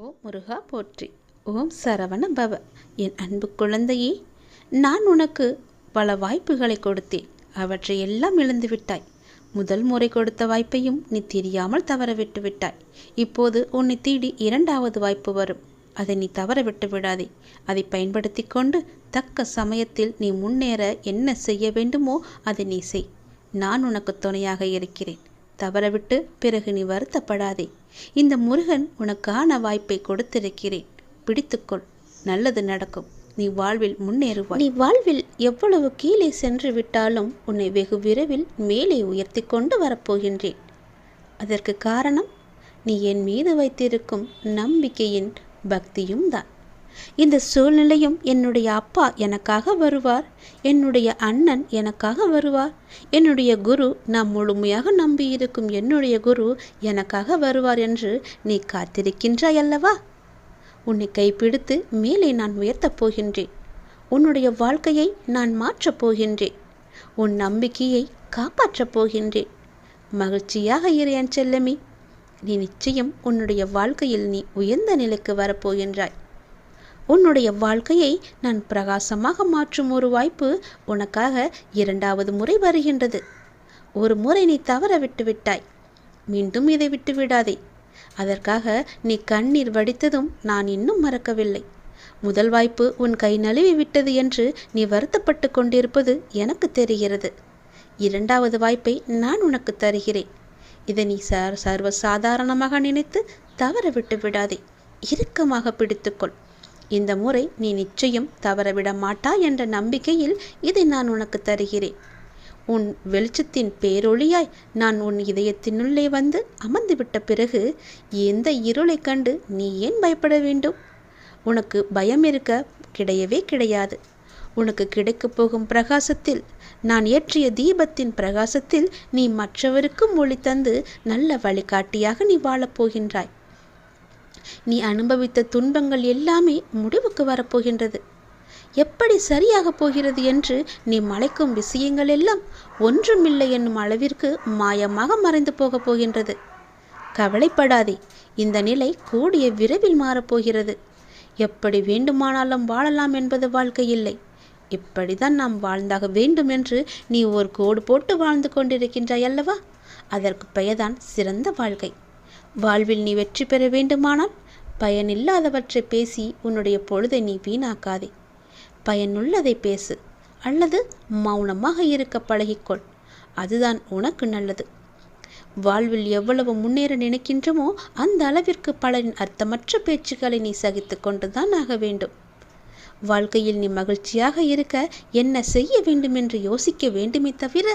ஓ முருகா போற்றி. ஓம் சரவண பவ என் அன்பு குழந்தையே நான் உனக்கு பல வாய்ப்புகளை கொடுத்தேன். அவற்றை எல்லாம் இழந்து விட்டாய். முதல் முறை கொடுத்த வாய்ப்பையும் நீ தெரியாமல் தவற விட்டு விட்டாய். இப்போது உன்னை தேடி இரண்டாவது வாய்ப்பு வரும். அதை நீ தவற விட்டு விடாதே. அதை பயன்படுத்தி கொண்டு தக்க சமயத்தில் நீ முன்னேற என்ன செய்ய வேண்டுமோ அதை நீ செய். நான் உனக்கு துணையாக இருக்கிறேன். தவறவிட்டு பிறகு நீ வருத்தப்படாதே. இந்த முருகன் உனக்கான வாய்ப்பை கொடுத்திருக்கிறேன். பிடித்துக்கொள். நல்லது நடக்கும். நீ வாழ்வில் முன்னேறுவாய். நீ வாழ்வில் எவ்வளவு கீழே சென்று விட்டாலும் உன்னை வெகு விரைவில் மேலே உயர்த்தி கொண்டு வரப்போகின்றேன். அதற்கு காரணம் நீ என் மீது வைத்திருக்கும் நம்பிக்கையின் பக்தியும் தான் இந்த சூழ்நிலையும் என்னுடைய அப்பா எனக்காக வருவார் என்னுடைய அண்ணன் எனக்காக வருவார் என்னுடைய குரு நான் முழுமையாக நம்பியிருக்கும் என்னுடைய குரு எனக்காக வருவார் என்று நீ காத்திருக்கின்றாய் அல்லவா? உன்னை கைப்பிடித்து மேலே நான் உயர்த்தப் போகின்றேன். உன்னுடைய வாழ்க்கையை நான் மாற்றப் போகின்றேன். உன் நம்பிக்கையை காப்பாற்றப் போகின்றேன். மகிழ்ச்சியாக இரு என் செல்லமி. நீ நிச்சயம் உன்னுடைய வாழ்க்கையில் நீ உயர்ந்த நிலைக்கு வரப்போகின்றாய். உன்னுடைய வாழ்க்கையை நான் பிரகாசமாக மாற்றும் ஒரு வாய்ப்பு உனக்காக இரண்டாவது முறை வருகின்றது. ஒரு முறை நீ தவற விட்டு விட்டாய். மீண்டும் இதை விட்டு விடாதே. அதற்காக நீ கண்ணீர் வடித்ததும் நான் இன்னும் மறக்கவில்லை. முதல் வாய்ப்பு உன் கை நழுவி விட்டது என்று நீ வருத்தப்பட்டு கொண்டிருப்பது எனக்கு தெரிகிறது. இரண்டாவது வாய்ப்பை நான் உனக்கு தருகிறேன். இதை நீ சர் சர்வ சாதாரணமாக நினைத்து தவற விட்டு விடாதே. இறுக்கமாக பிடித்துக்கொள் இந்த முறை நீ நிச்சயம் தவறவிட மாட்டாய் என்ற நம்பிக்கையில் இதை நான் உனக்கு தருகிறேன். உன் வெளிச்சத்தின் பேரொளியாய் நான் உன் இதயத்தினுள்ளே வந்து அமர்ந்துவிட்ட பிறகு எந்த இருளைக் கண்டு நீ ஏன் பயப்பட வேண்டும்? உனக்கு பயம் இருக்க கிடையவே கிடையாது. உனக்கு கிடைக்கப் போகும் பிரகாசத்தில் நான் ஏற்றிய தீபத்தின் பிரகாசத்தில் நீ மற்றவருக்கும் ஒளி தந்து நல்ல வழிகாட்டியாக நீ வாழப்போகின்றாய் நீ அனுபவித்த துன்பங்கள் எல்லாமே முடிவுக்கு வரப்போகின்றது. எப்படி சரியாகப் போகிறது என்று நீ மலைக்கும் விஷயங்கள் எல்லாம் ஒன்றுமில்லை என்னும் அளவிற்கு மாயமாக மறைந்து போகப் போகின்றது. கவலைப்படாதே இந்த நிலை கூடிய விரைவில் மாறப்போகிறது. எப்படி வேண்டுமானாலும் வாழலாம் என்பது வாழ்க்கை இல்லை. இப்படிதான் நாம் வாழ்ந்தாக வேண்டும் என்று நீ ஒரு கோடு போட்டு வாழ்ந்து கொண்டிருக்கின்றாய் அல்லவா? அதற்கு பெயர்தான் சிறந்த வாழ்க்கை. வாழ்வில் நீ வெற்றி பெற வேண்டுமானால் பயனில்லாதவற்றை பேசி உன்னுடைய பொழுதை நீ வீணாக்காதே. பயனுள்ளதை பேசு அல்லது மௌனமாக இருக்க பழகிக்கொள். அதுதான் உனக்கு நல்லது. வாழ்வில் எவ்வளவு முன்னேற நினைக்கின்றமோ அந்த அளவிற்கு பலரின் அர்த்தமற்ற பேச்சுக்களை நீ சகித்து கொண்டுதான் ஆக வேண்டும். வாழ்க்கையில் நீ மகிழ்ச்சியாக இருக்க என்ன செய்ய வேண்டும் என்று யோசிக்க வேண்டுமே தவிர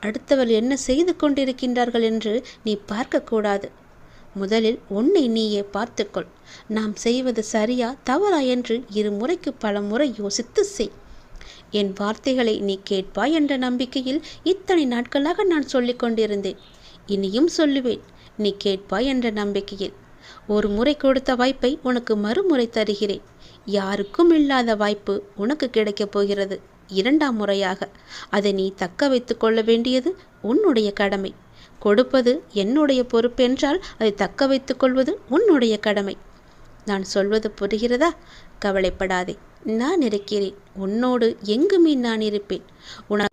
அடுத்தவர் என்ன செய்து கொண்டிருக்கின்றார்கள் என்று நீ பார்க்கக்கூடாது முதலில் உன்னை நீயே பார்த்துக்கொள். நாம் செய்வது சரியா தவறா என்று இருமுறைக்கு பல முறை யோசித்து செய். என் வார்த்தைகளை நீ கேட்பாய் என்ற நம்பிக்கையில் இத்தனை நாட்களாக நான் சொல்லிக் கொண்டிருந்தேன். இனியும் சொல்லுவேன் நீ கேட்பாய் என்ற நம்பிக்கையில். ஒரு முறை கொடுத்த வாய்ப்பை உனக்கு மறுமுறை தருகிறேன். யாருக்கும் இல்லாத வாய்ப்பு உனக்கு கிடைக்கப் போகிறது இரண்டாம் முறையாக. அதை நீ தக்க வைத்து கொள்ள வேண்டியது உன்னுடைய கடமை. கொடுப்பது என்னுடைய பொறுப்பென்றால் அதை தக்க வைத்துக் கொள்வது உன்னுடைய கடமை. நான் சொல்வது புரிகிறதா? கவலைப்படாதே. நான் இருக்கிறேன். உன்னோடு எங்குமே நான் இருப்பேன். உன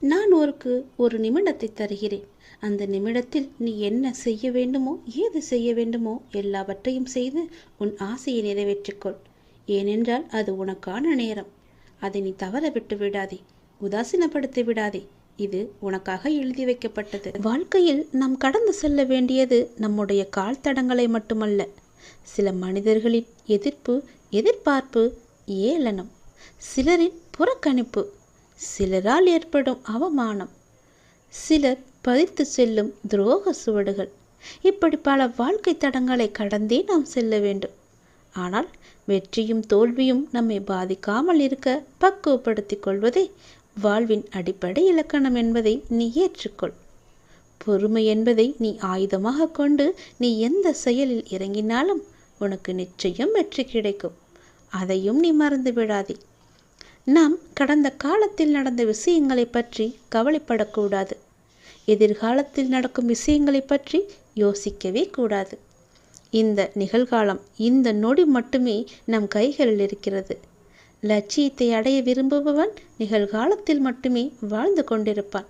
நான் ஒருக்கு ஒரு நிமிடத்தை தருகிறேன். அந்த நிமிடத்தில் நீ என்ன செய்ய வேண்டுமோ ஏது செய்ய வேண்டுமோ எல்லாவற்றையும் செய்து உன் ஆசையை நிறைவேற்றிக்கொள். ஏனென்றால் அது உனக்கான நேரம். அதை நீ தவற விட்டு விடாதே. உதாசீனப்படுத்தி விடாதே. இது உனக்காக எழுதி வைக்கப்பட்டது. வாழ்க்கையில் நாம் கடந்து செல்ல வேண்டியது நம்முடைய கால் தடங்களை மட்டுமல்ல சில மனிதர்களின் எதிர்ப்பு எதிர்பார்ப்பு ஏளனம் சிலரின் புறக்கணிப்பு சிலரால் ஏற்படும் அவமானம் சிலர் பதித்து செல்லும் துரோக சுவடுகள். இப்படி பல வாழ்க்கை தடங்களை கடந்தே நாம் செல்ல வேண்டும். ஆனால் வெற்றியும் தோல்வியும் நம்மை பாதிக்காமல் இருக்க பக்குவப்படுத்திக் கொள்வதே வாழ்வின் அடிப்படை இலக்கணம் என்பதை நீ ஏற்றுக்கொள். பொறுமை என்பதை நீ ஆயுதமாக கொண்டு நீ எந்த செயலில் இறங்கினாலும் உனக்கு நிச்சயம் வெற்றி கிடைக்கும். அதையும் நீ மறந்து விடாதே. நாம் கடந்த காலத்தில் நடந்த விஷயங்களை பற்றி கவலைப்படக்கூடாது. எதிர்காலத்தில் நடக்கும் விஷயங்களை பற்றி யோசிக்கவே கூடாது. இந்த நிகழ்காலம் இந்த நொடி மட்டுமே நம் கைகளில் இருக்கிறது. லட்சியத்தை அடைய விரும்புபவன் நிகழ்காலத்தில் மட்டுமே வாழ்ந்து கொண்டிருப்பான்.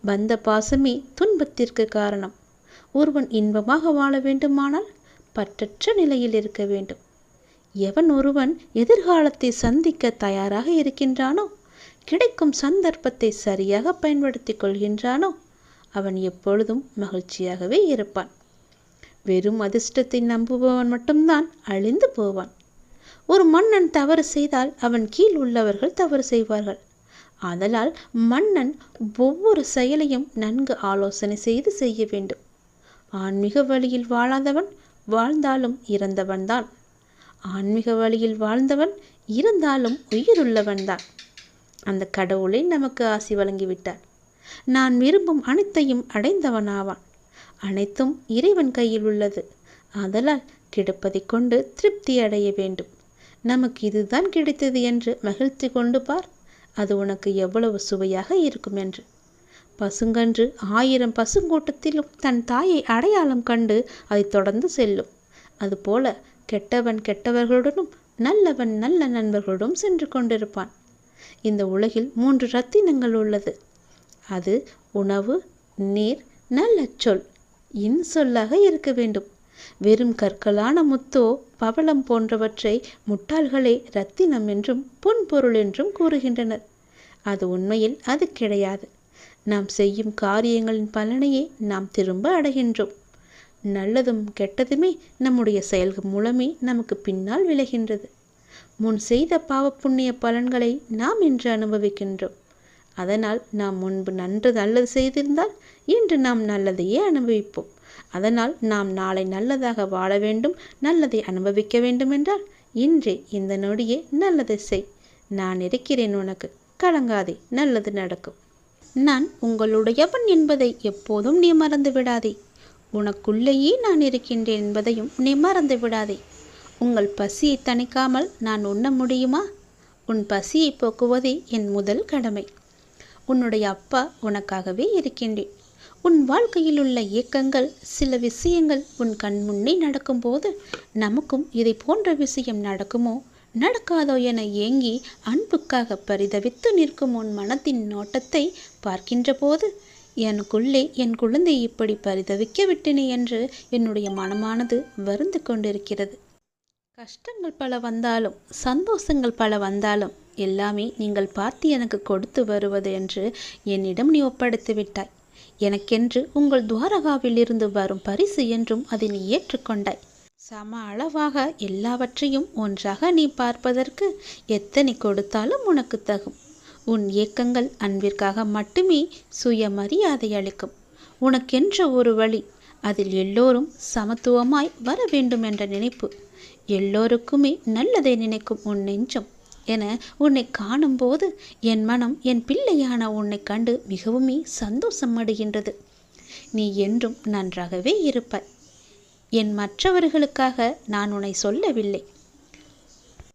வந்த பாசமே துன்பத்திற்கு காரணம். ஒருவன் இன்பமாக வாழ வேண்டுமானால் பற்றற்ற நிலையில் இருக்க வேண்டும். எவன் ஒருவன் எதிர்காலத்தை சந்திக்க தயாராக இருக்கின்றானோ கிடைக்கும் சந்தர்ப்பத்தை சரியாக பயன்படுத்திக் கொள்கின்றானோ அவன் எப்பொழுதும் மகிழ்ச்சியாகவே இருப்பான். வெறும் அதிர்ஷ்டத்தை நம்புபவன் மட்டும்தான் அழிந்து போவான். ஒரு மன்னன் தவறு செய்தால் அவன் கீழ் உள்ளவர்கள் தவறு செய்வார்கள். ஆதலால் மன்னன் ஒவ்வொரு செயலையும் நன்கு ஆலோசனை செய்து செய்ய வேண்டும். ஆன்மீக வழியில் வாழாதவன் வாழ்ந்தாலும் இறந்தவன்தான் ஆன்மீக வழியில் வாழ்ந்தவன் இருந்தாலும் உயிருள்ளவன்தான் அந்த கடவுளை நமக்கு ஆசி வழங்கிவிட்டார். நான் விரும்பும் அனைத்தையும் அடைந்தவனாவான். அனைத்தும் இறைவன் கையில் உள்ளது. ஆதலால் கிடைப்பதைக் கொண்டு திருப்தி அடைய வேண்டும். நமக்கு இதுதான் கிடைத்தது என்று மகிழ்ச்சி கொண்டு பார். அது உனக்கு எவ்வளவு சுவையாக இருக்கும் என்று. பசுங்கன்று ஆயிரம் பசுங்கூட்டத்திலும் தன் தாயை அடையாளம் கண்டு அதை தொடர்ந்து செல்லும். அதுபோல கெட்டவன் கெட்டவர்களுடனும் நல்லவன் நல்ல நண்பர்களுடன் சென்று கொண்டிருப்பான். இந்த உலகில் மூன்று ரத்தினங்கள் உள்ளது. அது உணவு நீர் நல்ல சொல் இன்சொல்லாக இருக்க வேண்டும். வெறும் கற்களான முத்தோ பவளம் போன்றவற்றை முட்டாள்களே ரத்தினம் என்றும் பொன்பொருள் என்றும் கூறுகின்றனர். அது உண்மையில் அது கிடையாது. நாம் செய்யும் காரியங்களின் பலனையே நாம் திரும்ப அடைகின்றோம். நல்லதும் கெட்டதுமே நம்முடைய செயல்கள் மூலமே நமக்கு பின்னால் விளைகின்றது. முன் செய்த பாவ புண்ணிய பலன்களை நாம் இன்று அனுபவிக்கின்றோம். அதனால் நாம் முன்பு நன்று நல்லது செய்திருந்தால் இன்று நாம் நல்லதையே அனுபவிப்போம். அதனால் நாம் நாளை நல்லதாக வாழ வேண்டும் நல்லதை அனுபவிக்க வேண்டுமென்றால் இன்றே இந்த நொடியே நல்லதை செய். நான் இருக்கிறேன் உனக்கு கலங்காதே நல்லது நடக்கும். நான் உங்களுடையவன் என்பதை எப்போதும் நீ மறந்து விடாதே. உனக்குள்ளேயே நான் இருக்கின்றேன் என்பதையும் நீ மறந்து விடாதே. உங்கள் பசியை தணிக்காமல் நான் உண்ண முடியுமா? உன் பசியை போக்குவதே என் முதல் கடமை. உன்னுடைய அப்பா உனக்காகவே இருக்கின்றேன். உன் வாழ்க்கையில் உள்ள இயக்கங்கள் சில விஷயங்கள் உன் கண் முன்னே நடக்கும்போது நமக்கும் இதை போன்ற விஷயம் நடக்குமோ? நடக்காதோ என ஏங்கி அன்புக்காக பரிதவித்து நிற்கும் உன் மனத்தின் நோட்டத்தை பார்க்கின்ற போது எனக்குள்ளே என் குழந்தை இப்படி பரிதவிக்க விட்டேனே என்று என்னுடைய மனமானது வருந்து கொண்டிருக்கிறது. கஷ்டங்கள் பல வந்தாலும் சந்தோஷங்கள் பல வந்தாலும் எல்லாமே நீங்கள் பார்த்து எனக்கு கொடுத்து வருவது என்று என்னிடம் நீ ஒப்படைத்து விட்டாய் எனக்கென்று உங்கள் துவாரகாவில் இருந்து வரும் பரிசு என்றும் அதை நீ ஏற்றுக்கொண்டாய். சம அளவாக எல்லாவற்றையும் ஒன்றாக நீ பார்ப்பதற்கு எத்தனை கொடுத்தாலும் உனக்கு தகும். உன் இயக்கங்கள் அன்பிற்காக மட்டுமே சுயமரியாதை அளிக்கும். உனக்கென்ற ஒரு வழி அதில் எல்லோரும் சமத்துவமாய் வர வேண்டும் என்ற நினைப்பு. எல்லோருக்குமே நல்லதை நினைக்கும் உன் நெஞ்சம். என உன்னை காணும்போது என் மனம் என் பிள்ளையான உன்னை கண்டு மிகவுமே சந்தோஷமடைகின்றது நீ என்றும் நன்றாகவே இருப்பாய். என் மற்றவர்களுக்காக நான் உன்னை சொல்லவில்லை.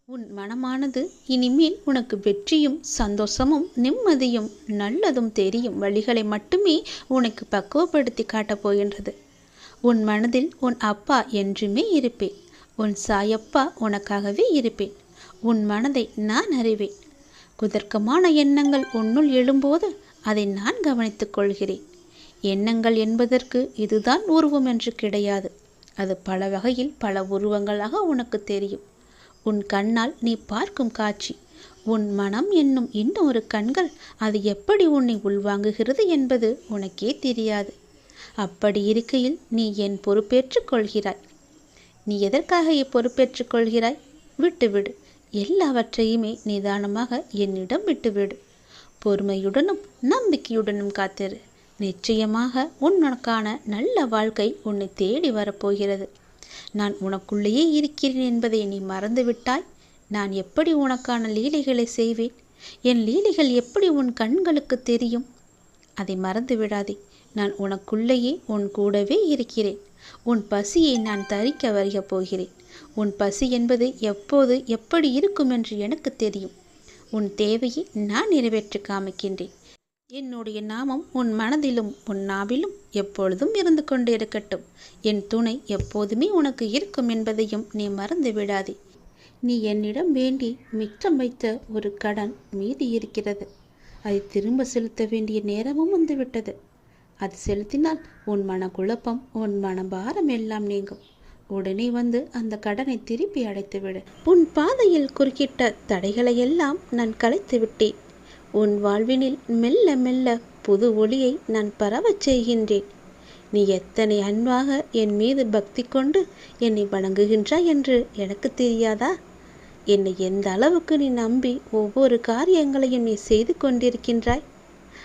உன் மனமானது இனிமேல் உனக்கு வெற்றியும் சந்தோஷமும் நிம்மதியும் நல்லதும் தெரியும் வழிகளை மட்டுமே உனக்கு பக்குவப்படுத்தி காட்டப் போகின்றது. உன் மனதில் உன் அப்பா என்றுமே இருப்பேன். உன் சாயப்பா உனக்காகவே இருப்பேன். உன் மனதை நான் அறிவேன். குதர்க்கமான எண்ணங்கள் உன்னுள் எழும்போது அதை நான் கவனித்துக் கொள்கிறேன். எண்ணங்கள் என்பதற்கு இதுதான் உருவம் என்று கிடையாது. அது பல வகையில் பல உருவங்களாக உனக்கு தெரியும். உன் கண்ணால் நீ பார்க்கும் காட்சி உன் மனம் என்னும் இன்னொரு கண்கள் அது எப்படி உன்னை உள்வாங்குகிறது என்பது உனக்கே தெரியாது. அப்படி இருக்கையில் நீ என் பொறுப்பேற்றுக் கொள்கிறாய். நீ எதற்காக இப்பொறுப்பேற்றுக் கொள்கிறாய்? விட்டுவிடு. எல்லாவற்றையுமே நிதானமாக என்னிடம் விட்டுவிடு. பொறுமையுடனும் நம்பிக்கையுடனும் காத்திரு. நிச்சயமாக உனக்கான நல்ல வாழ்க்கை உன்னை தேடி வரப்போகிறது. நான் உனக்குள்ளேயே இருக்கிறேன் என்பதை நீ மறந்துவிட்டாய். நான் எப்படி உனக்கான லீலைகளை செய்வேன்? என் லீலைகள் எப்படி உன் கண்களுக்கு தெரியும்? அதை மறந்து விடாதே நான் உனக்குள்ளேயே உன் கூடவே இருக்கிறேன். உன் பசியை நான் தரிக்க வருகப் போகிறேன். உன் பசி என்பது எப்போது எப்படி இருக்கும் என்று எனக்கு தெரியும். உன் தேவையை நான் நிறைவேற்றி காமிக்கின்றேன். என்னுடைய நாமம் உன் மனதிலும் உன் நாவிலும் எப்பொழுதும் இருந்து கொண்டு இருக்கட்டும் என் துணை எப்போதுமே உனக்கு இருக்கும் என்பதையும் நீ மறந்து விடாதே. நீ என்னிடம் வேண்டி மிச்சம் வைத்த ஒரு கடன் மீதி இருக்கிறது. அதை திரும்ப செலுத்த வேண்டிய நேரமும் வந்துவிட்டது. அது செலுத்தினால் உன் மன குழப்பம் உன் மன பாரம் எல்லாம் நீங்கும். உடனே வந்து அந்த கடனை திருப்பி அடைத்துவிடு. உன் பாதையில் குறுக்கிட்ட தடைகளை எல்லாம் நான் கலைத்து விட்டேன். உன் வாழ்வினில் மெல்ல மெல்ல புது ஒளியை நான் பரவச் செய்கின்றேன். நீ எத்தனை அன்பாக என் மீது பக்தி கொண்டு என்னை வணங்குகின்றாய் என்று எனக்கு தெரியாதா? என்னை எந்த அளவுக்கு நீ நம்பி ஒவ்வொரு காரியங்களையும் நீ செய்து கொண்டிருக்கின்றாய்?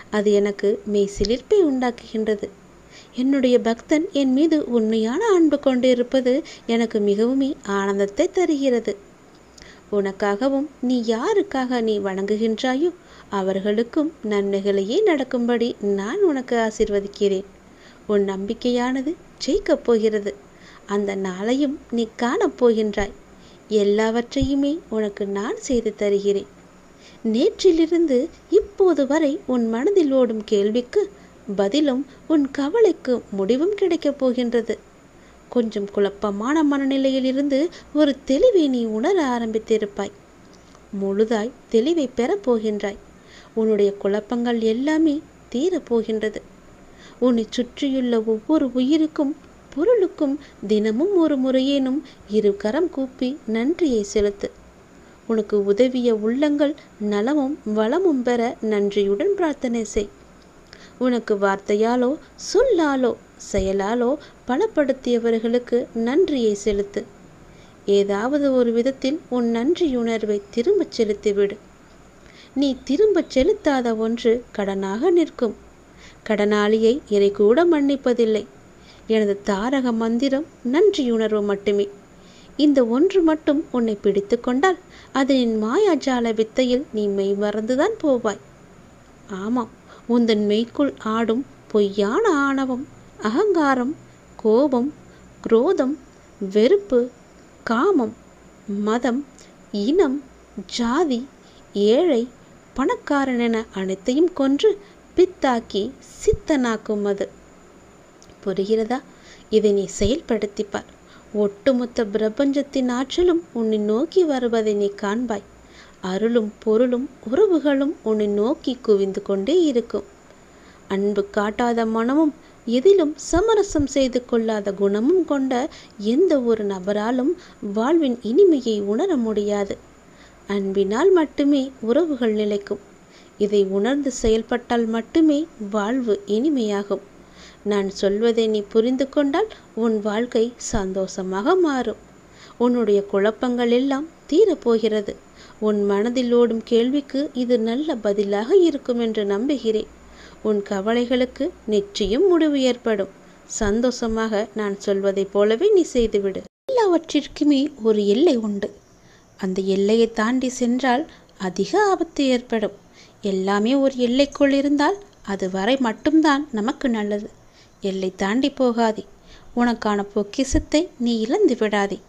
அது எனக்கு மெய் சிலிர்ப்பை உண்டாக்குகின்றது. என்னுடைய பக்தன் என் மீது உண்மையான அன்பு கொண்டிருப்பது எனக்கு மிகவுமே ஆனந்தத்தை தருகிறது. உனக்காகவும் நீ யாருக்காக நீ வணங்குகின்றாயோ அவர்களுக்கும் நன்மைகளையே நடக்கும்படி நான் உனக்கு ஆசிர்வதிக்கிறேன். உன் நம்பிக்கையானது ஜெயிக்கப் போகிறது. அந்த நாளையும் நீ காணப் போகின்றாய். எல்லாவற்றையுமே உனக்கு நான் செய்து தருகிறேன். நேற்றிலிருந்து இப்போது வரை உன் மனதில் ஓடும் கேள்விக்கு பதிலும் உன் கவலைக்கு முடிவும் கிடைக்கப் போகின்றது. கொஞ்சம் குழப்பமான மனநிலையிலிருந்து ஒரு தெளிவை நீ உணர ஆரம்பித்திருப்பாய். முழுதாய் தெளிவை பெறப்போகின்றாய் உன்னுடைய குழப்பங்கள் எல்லாமே தீரப்போகின்றது உன்னை சுற்றியுள்ள ஒவ்வொரு உயிருக்கும் பொருளுக்கும் தினமும் ஒரு முறையேனும் இரு கரம் கூப்பி நன்றியை செலுத்து. உனக்கு உதவிய உள்ளங்கள் நலமும் வளமும் பெற நன்றியுடன் பிரார்த்தனை செய். உனக்கு வார்த்தையாலோ சொல்லாலோ செயலாலோ பலப்படுத்தியவர்களுக்கு நன்றியை செலுத்து. ஏதாவது ஒரு விதத்தில் உன் நன்றியுணர்வை திரும்பச் செலுத்திவிடு. நீ திரும்பச் செலுத்தாத ஒன்று கடனாக நிற்கும். கடனாளியை இறை கூட மன்னிப்பதில்லை. எனது தாரக மந்திரம் நன்றியுணர்வு மட்டுமே. இந்த ஒன்று மட்டும் உன்னை பிடித்து கொண்டால் அதனின் மாயாஜால வித்தையில் நீ மெய் மறந்துதான் போவாய். ஆமாம் உந்தன் மெய்க்குள் ஆடும் பொய்யான ஆணவம் அகங்காரம் கோபம் குரோதம் வெறுப்பு காமம் மதம் இனம் ஜாதி ஏழை பணக்காரன் என அனைத்தையும் கொன்று பித்தாக்கி சித்தனாக்கும் அது புரிகிறதா? இதை நீ செயல்படுத்திப்பார். ஒட்டுமொத்த பிரபஞ்சத்தின் ஆற்றலும் உன்னை நோக்கி வருவதை நீ காண்பாய். அருளும் பொருளும் உறவுகளும் உன்னை நோக்கி குவிந்து கொண்டே இருக்கும். அன்பு காட்டாத மனமும் எதிலும் சமரசம் செய்து கொள்ளாத குணமும் கொண்ட எந்த ஒரு நபராலும் வாழ்வின் இனிமையை உணர முடியாது. அன்பினால் மட்டுமே உறவுகள் நிலைக்கும். இதை உணர்ந்து செயல்பட்டால் மட்டுமே வாழ்வு இனிமையாகும். நான் சொல்வதை நீ புரிந்து கொண்டால் உன் வாழ்க்கை சந்தோஷமாக மாறும். உன்னுடைய குழப்பங்கள் எல்லாம் தீரப்போகிறது. உன் மனதில் ஓடும் கேள்விக்கு இது நல்ல பதிலாக இருக்கும் என்று நம்புகிறேன். உன் கவலைகளுக்கு நிச்சயம் முடிவு ஏற்படும். சந்தோஷமாக நான் சொல்வதைப் போலவே நீ செய்துவிடு. எல்லாவற்றிற்குமே ஒரு எல்லை உண்டு. அந்த எல்லையை தாண்டி சென்றால் அதிக ஆபத்து ஏற்படும். எல்லாமே ஒரு எல்லைக்குள் இருந்தால் அது வரை மட்டும்தான் நமக்கு நல்லது. எல்லை தாண்டி போகாதே. உனக்கான பொக்கிசத்தை நீ இழந்து விடாதே.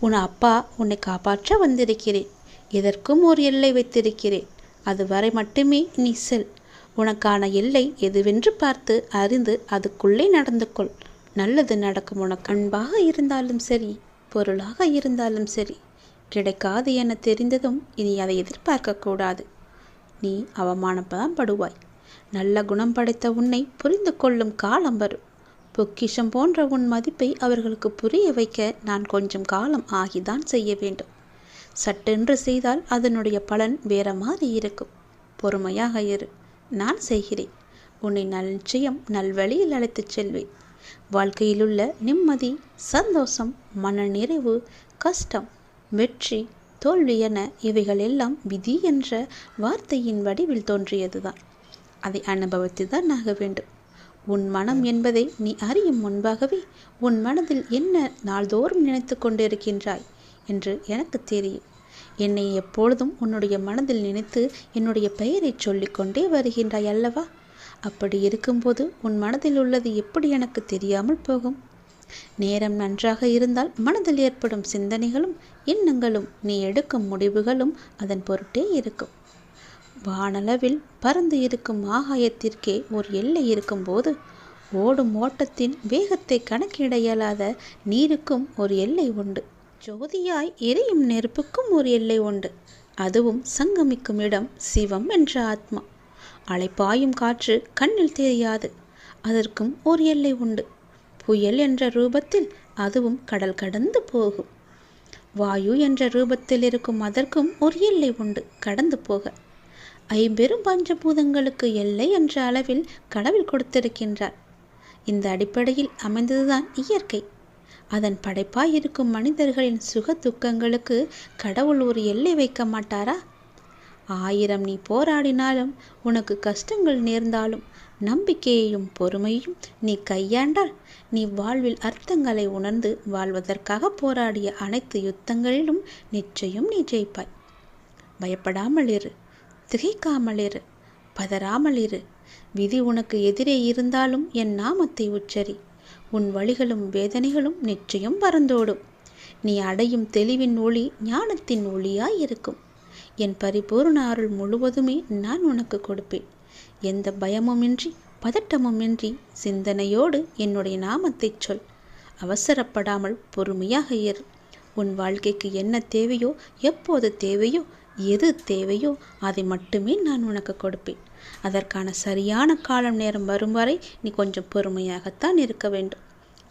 உன் அப்பா உன்னை காப்பாற்ற வந்திருக்கிறேன். இதற்கும் ஒரு எல்லை வைத்திருக்கிறேன். அது வரை மட்டுமே நீ செல். உனக்கான எல்லை எதுவென்று பார்த்து அறிந்து அதுக்குள்ளே நடந்து கொள். நல்லது நடக்கும் உனக்கு. அன்பாக இருந்தாலும் சரி பொருளாக இருந்தாலும் சரி. கிடைக்காது என தெரிந்ததும் இனி அதை எதிர்பார்க்கக்கூடாது நீ அவமானப்பதான் படுவாய். நல்ல குணம் படைத்த உன்னை புரிந்து கொள்ளும் காலம் வரும். பொக்கிஷம் போன்ற உன் மதிப்பை அவர்களுக்கு புரிய வைக்க நான் கொஞ்சம் காலம் ஆகிதான் செய்ய வேண்டும். சட்டென்று செய்தால் அதனுடைய பலன் வேற மாதிரி இருக்கும். பொறுமையாக இரு. நான் செய்கிறேன். உன்னை நல் நிச்சயம் நல்வழியில் அழைத்துச் செல்வேன். வாழ்க்கையிலுள்ள நிம்மதி சந்தோஷம் மனநிறைவு கஷ்டம் வெற்றி தோல்வி என இவைகள் எல்லாம் விதி என்ற வார்த்தையின் வடிவில் தோன்றியதுதான். அதை அனுபவித்து தான் ஆக வேண்டும். உன் மனம் என்பதை நீ அறியும் முன்பாகவே உன் மனதில் என்ன நாள்தோறும் நினைத்து கொண்டிருக்கின்றாய் என்று எனக்கு தெரியும். என்னை எப்பொழுதும் உன்னுடைய மனதில் நினைத்து என்னுடைய பெயரை சொல்லிக்கொண்டே வருகின்றாய் அல்லவா? அப்படி இருக்கும்போது உன் மனதில் உள்ளது எப்படி எனக்கு தெரியாமல் போகும்? நேரம் நன்றாக இருந்தால் மனதில் ஏற்படும் சிந்தனைகளும் எண்ணங்களும் நீ எடுக்கும் முடிவுகளும் அதன் பொருட்டே இருக்கும். வானளவில் பறந்து இருக்கும் ஆகாயத்திற்கே ஒரு எல்லை இருக்கும்போது ஓடும் ஓட்டத்தின் வேகத்தை கணக்கிட இயலாத நீருக்கும் ஒரு எல்லை உண்டு. ஜோதியாய் எரியும் நெருப்புக்கும் ஒரு எல்லை உண்டு. அதுவும் சங்கமிக்கும் இடம் சிவம் என்ற ஆத்மா. அலைப்பாயும் காற்று கண்ணில் தெரியாது. அதற்கும் ஒரு எல்லை உண்டு. புயல் என்ற ரூபத்தில் அதுவும் கடல் கடந்து போகும். வாயு என்ற ரூபத்தில் இருக்கும் அதற்கும் ஒரு எல்லை உண்டு கடந்து போக. ஐம்பெரும் பஞ்சபூதங்களுக்கு எல்லை என்ற அளவில் கடவுள் கொடுத்திருக்கின்றார். இந்த அடிப்படையில் அமைந்ததுதான் இயற்கை. அதன் படைப்பாய் இருக்கும் மனிதர்களின் சுக துக்கங்களுக்கு கடவுள் ஒரு எல்லை வைக்க மாட்டாரா? ஆயிரம் நீ போராடினாலும் உனக்கு கஷ்டங்கள் நேர்ந்தாலும் நம்பிக்கையையும் பொறுமையும் நீ கையாண்டால் நீ வாழ்வில் அர்த்தங்களை உணர்ந்து வாழ்வதற்காக போராடிய அனைத்து யுத்தங்களிலும் நிச்சயம் நீ ஜெயிப்பாய். பயப்படாமல் இரு. திகைக்காமலிரு. பதறாமலிரு. பதறாமல் இரு விதி உனக்கு எதிரே இருந்தாலும் என் நாமத்தை உச்சரி. உன் வழிகளும் வேதனைகளும் நிச்சயம் பறந்தோடும். நீ அடையும் தெளிவின் ஒளி ஞானத்தின் ஒளியாய் இருக்கும். என் பரிபூர்ண அருள் முழுவதுமே நான் உனக்கு கொடுப்பேன். எந்த பயமுமின்றி பதட்டமுமின்றி சிந்தனையோடு என்னுடைய நாமத்தைச் சொல். அவசரப்படாமல் பொறுமையாக இரு. உன் வாழ்க்கைக்கு என்ன தேவையோ எப்போது தேவையோ எது தேவையோ அதை மட்டுமே நான் உனக்கு கொடுப்பேன். அதற்கான சரியான காலம் நேரம் வரும் வரை நீ கொஞ்சம் பொறுமையாகத்தான் இருக்க வேண்டும்.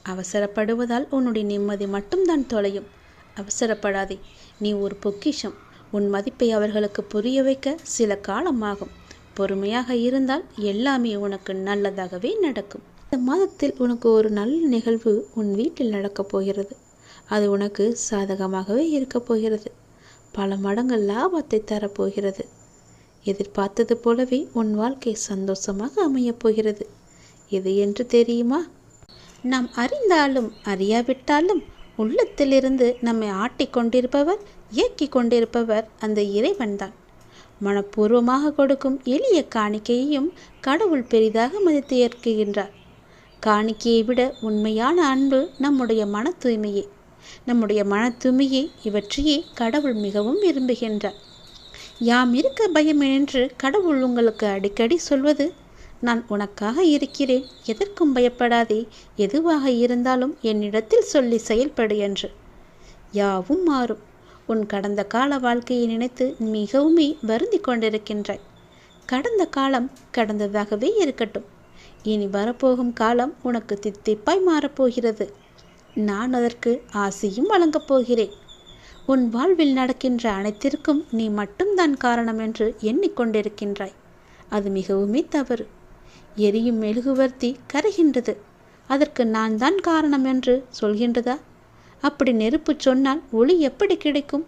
அவசரப்படுவதால் உன்னுடைய நிம்மதி மட்டும்தான் தொலையும். அவசரப்படாதே. நீ ஒரு பொக்கிஷம். உன் மதிப்பை அவர்களுக்கு புரிய வைக்க சில காலமாகும். பொறுமையாக இருந்தால் எல்லாமே உனக்கு நல்லதாகவே நடக்கும். இந்த மாதத்தில் உனக்கு ஒரு நல்ல நிகழ்வு உன் வீட்டில் நடக்கப் போகிறது. அது உனக்கு சாதகமாகவே இருக்கப் போகிறது. பல மடங்கு லாபத்தை தரப்போகிறது. எதிர்பார்த்தது போலவே உன் வாழ்க்கை சந்தோஷமாக அமையப் போகிறது எது என்று தெரியுமா? நாம் அறிந்தாலும் அறியாவிட்டாலும் உள்ளத்திலிருந்து நம்மை ஆட்டிக் கொண்டிருப்பவர் இயக்கி கொண்டிருப்பவர் அந்த இறைவன்தான். மனப்பூர்வமாக கொடுக்கும் எளிய காணிக்கையையும் கடவுள் பெரிதாக மதித்து ஏற்குகின்றார். காணிக்கையை விட உண்மையான அன்பு நம்முடைய மன தூய்மையே நம்முடைய மன இவற்றையே கடவுள் மிகவும் விரும்புகின்றார். யாம் இருக்க பயம் கடவுள் உங்களுக்கு அடிக்கடி சொல்வது நான் உனக்காக இருக்கிறேன் எதற்கும் பயப்படாதே எதுவாக இருந்தாலும் என்னிடத்தில் சொல்லி செயல்படு என்று. யாவும் மாறும். உன் கடந்த கால வாழ்க்கையை நினைத்து மிகவுமே வருந்தி கொண்டிருக்கின்றாய். கடந்த காலம் கடந்ததாகவே இருக்கட்டும். இனி வரப்போகும் காலம் உனக்கு தித்திப்பாய் மாறப்போகிறது. நான் அதற்கு ஆசையும் வழங்கப் போகிறேன். உன் வாழ்வில் நடக்கின்ற அனைத்திற்கும் நீ மட்டும்தான் காரணம் என்று எண்ணிக்கொண்டிருக்கின்றாய். அது மிகவுமே தவறு. எரியும் மெழுகுவர்த்தி கரைகின்றது. அதற்கு நான் தான் காரணம் என்று சொல்கின்றதா? அப்படி நெருப்பு சொன்னால் ஒளி எப்படி கிடைக்கும்?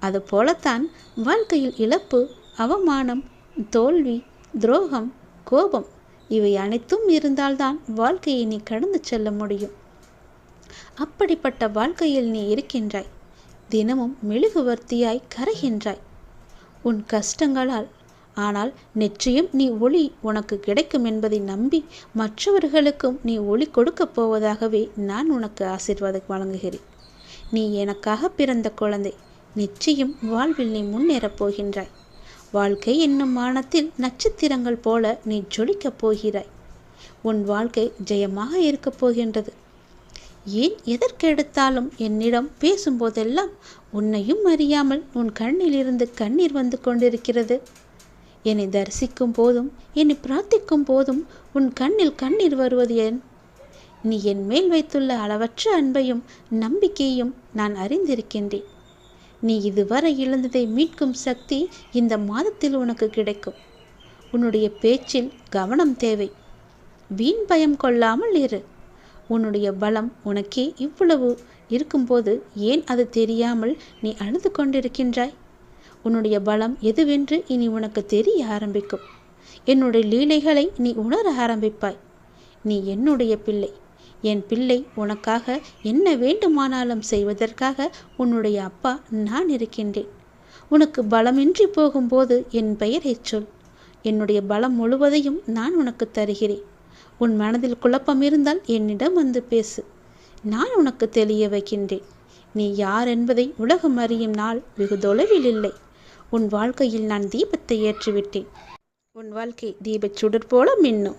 அதுபோலத்தான் வாழ்க்கையில் இழப்பு அவமானம் தோல்வி துரோகம் கோபம் இவை அனைத்தும் இருந்தால்தான் வாழ்க்கையை நீ கடந்து செல்ல முடியும். அப்படிப்பட்ட வாழ்க்கையில் நீ இருக்கின்றாய். தினமும் மெழுகுவர்த்தியாய் கரைகின்றாய். உன் கஷ்டங்களால் ஆனால் நிச்சயம் நீ ஒளி உனக்கு கிடைக்கும் என்பதை நம்பி மற்றவர்களுக்கும் நீ ஒளி கொடுக்கப் போவதாகவே நான் உனக்கு ஆசிர்வாதம் வழங்குகிறேன். நீ எனக்காக பிறந்த குழந்தை நிச்சயம் வாழ்வில் நீ முன்னேறப் போகின்றாய். வாழ்க்கை என்னும் மானத்தில் நட்சத்திரங்கள் போல நீ ஜொலிக்கப் போகிறாய். உன் வாழ்க்கை ஜெயமாக இருக்கப் போகின்றது. ஏன் எதற்கெடுத்தாலும் என்னிடம் பேசும்போதெல்லாம் உன்னையும் அறியாமல் உன் கண்ணிலிருந்து கண்ணீர் வந்து கொண்டிருக்கிறது. என்னை தரிசிக்கும் போதும் என்னை பிரார்த்திக்கும் போதும் உன் கண்ணில் கண்ணீர் வருவது ஏன்? நீ என் மேல் வைத்துள்ள அளவற்ற அன்பையும் நம்பிக்கையும் நான் அறிந்திருக்கின்றேன். நீ இதுவரை இழந்ததை மீட்கும் சக்தி இந்த மாதத்தில் உனக்கு கிடைக்கும். உன்னுடைய பேச்சில் கவனம் தேவை. வீண் பயம் கொள்ளாமல் இரு. உன்னுடைய பலம் உனக்கே இவ்வளவு இருக்கும்போது ஏன் அது தெரியாமல் நீ அழுது கொண்டிருக்கின்றாய்? உன்னுடைய பலம் எதுவென்று இனி உனக்கு தெரிய ஆரம்பிக்கும். என்னுடைய லீலைகளை நீ உணர ஆரம்பிப்பாய். நீ என்னுடைய பிள்ளை. என் பிள்ளை உனக்காக என்ன வேண்டுமானாலும் செய்வதற்காக உன்னுடைய அப்பா நான் இருக்கின்றேன். உனக்கு பலமின்றி போகும்போது என் பெயரைச் சொல். என்னுடைய பலம் முழுவதையும் நான் உனக்கு தருகிறேன். உன் மனதில் குழப்பம் இருந்தால் என்னிடம் வந்து பேசு. நான் உனக்கு தெளிய வைக்கின்றேன். நீ யார் என்பதை உலகம் அறியும் நாள் வெகு தொலைவில் இல்லை. உன் வாழ்க்கையில் நான் தீபத்தை ஏற்றிவிட்டேன். உன் வாழ்க்கை தீபச் சுடர் போல மின்னும்.